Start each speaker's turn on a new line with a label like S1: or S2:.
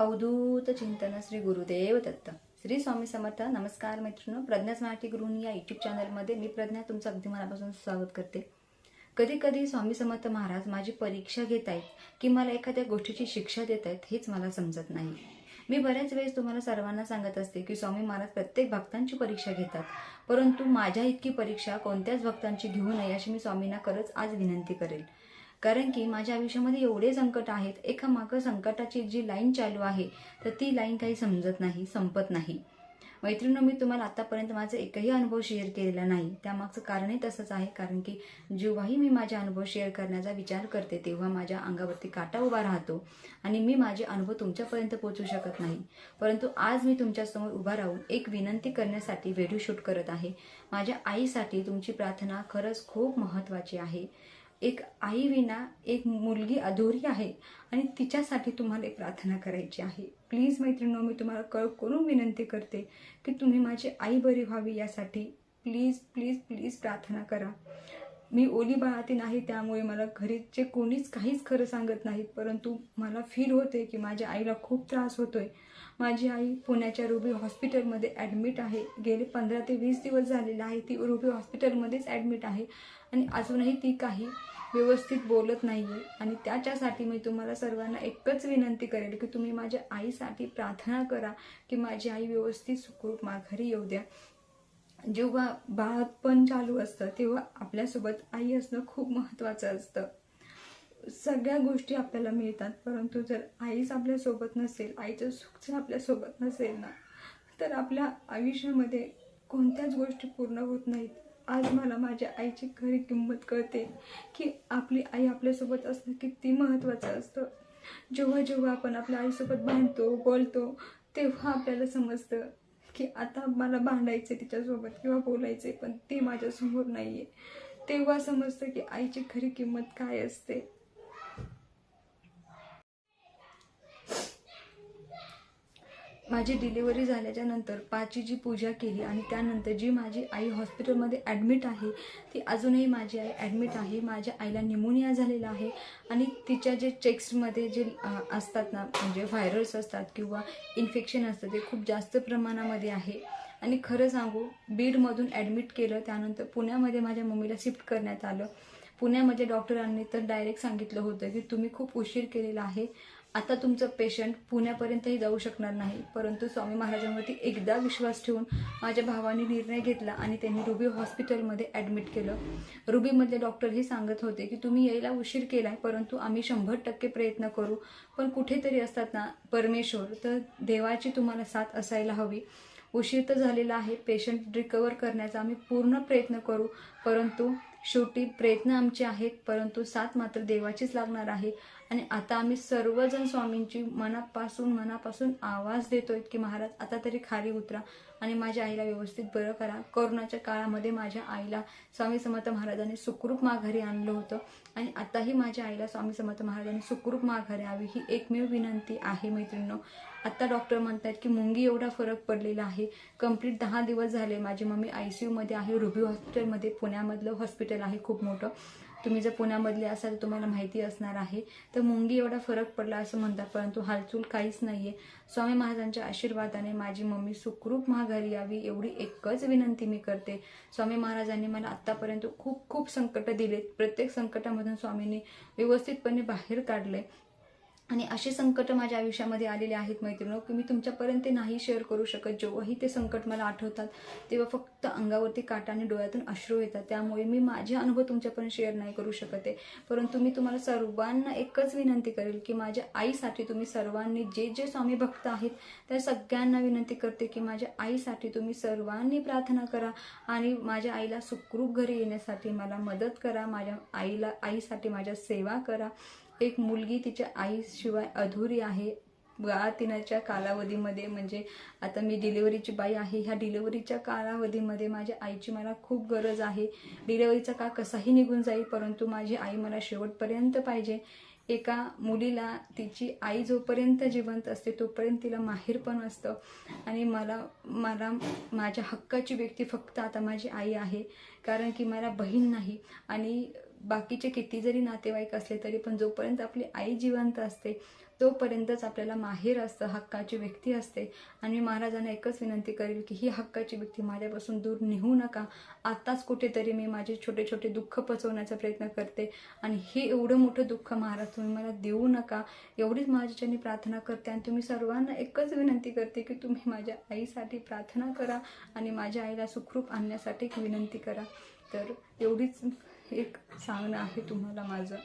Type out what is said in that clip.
S1: अवधूत चिंतन श्री गुरुदेव दत्त. श्री स्वामी समर्थ नमस्कार मित्रांनो प्रज्ञाच मराठी गृहिणी या युट्यूब चॅनलमध्ये मी प्रज्ञा तुमचं अगदी मनापासून स्वागत करते. कधी कधी स्वामी समर्थ महाराज माझी परीक्षा घेत आहेत की मला एखाद्या गोष्टीची शिक्षा देत आहेत हेच मला समजत नाही. मी बऱ्याच वेळेस तुम्हाला सर्वांना सांगत असते की स्वामी महाराज प्रत्येक भक्तांची परीक्षा घेतात. परंतु माझ्या इतकी परीक्षा कोणत्याच भक्तांची घेऊ नये अशी मी स्वामींना खरंच आज विनंती करेल. कारण की माझ्या आयुष्यामध्ये एवढे संकट आहेत एका मागं संकटाची जी लाईन चालू आहे तर ती लाईन काही समजत नाही संपत नाही. मैत्रिणी मी तुम्हाला आतापर्यंत माझा एकही अनुभव शेअर केलेला नाही. त्यामागचं कारणही तसंच आहे कारण की जेव्हाही मी माझे अनुभव शेअर करण्याचा विचार करते तेव्हा माझ्या अंगावरती काटा उभा राहतो आणि मी माझे अनुभव तुमच्यापर्यंत पोहोचू शकत नाही. परंतु आज मी तुमच्यासमोर उभा राहून एक विनंती करण्यासाठी व्हिडिओ शूट करत आहे. माझ्या आईसाठी तुमची प्रार्थना खरंच खूप महत्त्वाची आहे. एक आई विना एक मुलगी अधुरी आहे आणि तिच्यासाठी तुम्हाला एक प्रार्थना करायची आहे. प्लीज मैत्रिणो मी तुम्हाला कळ करून विनंती करते की तुम्ही माझी आई बरी व्हावी यासाठी प्लीज प्लीज प्लीज प्रार्थना करा. मी ओली बाळाती नाही त्यामुळे मला घरीचे कोणीच काहीच खरं सांगत नाहीत परंतु मला फील होते की माझ्या आईला खूप त्रास होतोय. माझी आई पुण्याच्या रुबी हॉस्पिटलमध्ये ॲडमिट आहे. गेले पंधरा ते वीस दिवस झालेले आहे. ती रुबी हॉस्पिटलमध्येच ॲडमिट आहे. आणि अजूनही ती काही व्यवस्थित बोलत नाही आहे आणि त्याच्यासाठी मी तुम्हाला सर्वांना एकच विनंती करेल की तुम्ही माझ्या आईसाठी प्रार्थना करा की माझी आई व्यवस्थित सुखरूप माघारी येऊ द्या. जेव्हा बाळपण चालू असतं तेव्हा आपल्यासोबत आई असणं खूप महत्त्वाचं असतं. सगळ्या गोष्टी आपल्याला मिळतात परंतु जर आईच आपल्यासोबत नसेल आईचं सुख जर आपल्यासोबत नसेल ना तर आपल्या आयुष्यामध्ये कोणत्याच गोष्टी पूर्ण होत नाहीत. आज मला माझ्या आईची खरी किंमत कळते की आपली आई आपल्यासोबत असणं किती महत्त्वाचं असतं. जेव्हा जेव्हा आपण आपल्या आईसोबत बांधतो बोलतो तेव्हा आपल्याला समजतं की आता मला भांडायचं तिच्यासोबत किंवा बोलायचे पण ते माझ्यासमोर नाही आहे तेव्हा समजतं की आईची खरी किंमत काय असते. माझी डिलिव्हरी झाल्याच्यानंतर पाची जी पूजा केली आणि त्यानंतर जी माझी आई हॉस्पिटलमध्ये ॲडमिट आहे ती अजूनही माझी आई ॲडमिट आहे. माझ्या आईला निमोनिया झालेला आहे आणि तिच्या जे चेक्समध्ये जे असतात ना म्हणजे व्हायरल्स असतात किंवा इन्फेक्शन असतं ते खूप जास्त प्रमाणामध्ये आहे. आणि खरं सांगू बीडमधून ॲडमिट केलं त्यानंतर पुण्यामध्ये माझ्या मम्मीला शिफ्ट करण्यात आलं. पुण्यामध्ये डॉक्टरांनी तर डायरेक्ट सांगितलं होतं की तुम्ही खूप उशीर केलेला आहे. आता तुमचं पेशंट पुण्यापर्यंतही जाऊ शकणार नाही. परंतु स्वामी महाराजांवरती एकदा विश्वास ठेवून माझ्या भावाने निर्णय घेतला आणि त्यांनी रुबी हॉस्पिटलमध्ये ॲडमिट केलं. रुबीमधले डॉक्टर हे सांगत होते की तुम्ही यायला उशीर केला आहे परंतु आम्ही शंभर टक्के प्रयत्न करू. पण कुठेतरी असतात ना परमेश्वर तर देवाची तुम्हाला साथ असायला हवी. उशीर तर झालेला आहे. पेशंट रिकवर करण्याचा आम्ही पूर्ण प्रयत्न करू. परंतु शेवटी प्रयत्न आमचे आहेत परंतु साथ मात्र देवाचीच लागणार आहे. आणि आता आम्ही सर्वजण स्वामींची मनापासून मनापासून आवाज देतोय की महाराज आता तरी खाली उतरा आणि माझ्या आईला व्यवस्थित बरं करा. कोरोनाच्या काळामध्ये माझ्या आईला स्वामी समर्थ महाराजांनी सुखरूप माघारी आणलं होतं. आणि आताही माझ्या आईला स्वामी समर्थ महाराजांनी सुखरूप माघारी यावी ही एकमेव विनंती आहे मैत्रिणींनो. आत्ता डॉक्टर म्हणतात की मुंगी एवढा फरक पडलेला आहे. कंप्लीट दहा दिवस झाले माझी मम्मी आय सी यूमध्ये आहे रुबी हॉस्पिटलमध्ये पुण्यामधलं हॉस्पिटल आहे खूप मोठं. तुम्ही जर पुण्यामधले असाल तुम्हाला माहिती असणार आहे. तर मुंगी एवढा फरक पडला असं म्हणतात परंतु हालचूल काहीच नाही आहे स्वामी महाराजांच्या आशीर्वादाने माझी मम्मी सुखरूप महाघारी यावी एवढी एकच विनंती मी करते. स्वामी महाराजांनी मला आत्तापर्यंत खूप खूप संकट दिलेत. प्रत्येक संकटामधून स्वामींनी व्यवस्थितपणे बाहेर काढले. आणि असे संकट माझ्या आयुष्यामध्ये आलेले आहेत मैत्रिणी की मी तुमच्यापर्यंत नाही शेअर करू शकत. जेव्हाही ते संकट मला आठवतात तेव्हा फक्त अंगावरती काटा आणि डोळ्यातून अश्रू येतात. त्यामुळे मी माझे अनुभव तुमच्यापर्यंत शेअर नाही करू शकत आहे. परंतु मी तुम्हाला सर्वांना एकच विनंती करेल की माझ्या आईसाठी तुम्ही सर्वांनी जे जे स्वामी भक्त आहेत त्या सगळ्यांना विनंती करते की माझ्या आईसाठी तुम्ही सर्वांनी प्रार्थना करा आणि माझ्या आईला सुखरूप घरी येण्यासाठी मला मदत करा. माझ्या आईला आईसाठी माझ्या सेवा करा. एक मुलगी तिच्या आईशिवाय अधुरी आहे. बाळातिनाच्या कालावधीमध्ये म्हणजे आता मी डिलिव्हरीची बाई आहे. ह्या डिलिव्हरीच्या कालावधीमध्ये माझ्या आईची मला खूप गरज आहे. डिलिव्हरीचा का कसाही निघून जाईल परंतु माझी आई मला शेवटपर्यंत पाहिजे. एका मुलीला तिची आई जोपर्यंत जिवंत असते तोपर्यंत तिला माहेर पण असतं. आणि मला मला माझ्या हक्काची व्यक्ती फक्त आता माझी आई आहे. कारण की मला बहीण नाही. आणि बाकीचे किती जरी नातेवाईक असले तरी पण जोपर्यंत आपली आई जिवंत असते तोपर्यंतच आपल्याला माहेर असतं हक्काची व्यक्ती असते. आणि मी महाराजांना एकच विनंती करेल की ही हक्काची व्यक्ती माझ्यापासून दूर निघू नका. आत्ताच कुठेतरी मी माझे छोटे छोटे दुःख पचवण्याचा प्रयत्न करते. आणि हे एवढं मोठं दुःख महाराज तुम्ही मला देऊ नका. एवढीच माझ्याच्यानी प्रार्थना करते आणि तुम्ही सर्वांना एकच विनंती करते की तुम्ही माझ्या आईसाठी प्रार्थना करा आणि माझ्या आईला सुखरूप आणण्यासाठी विनंती करा. तर एवढीच एक सांगणं आहे तुम्हाला माझं.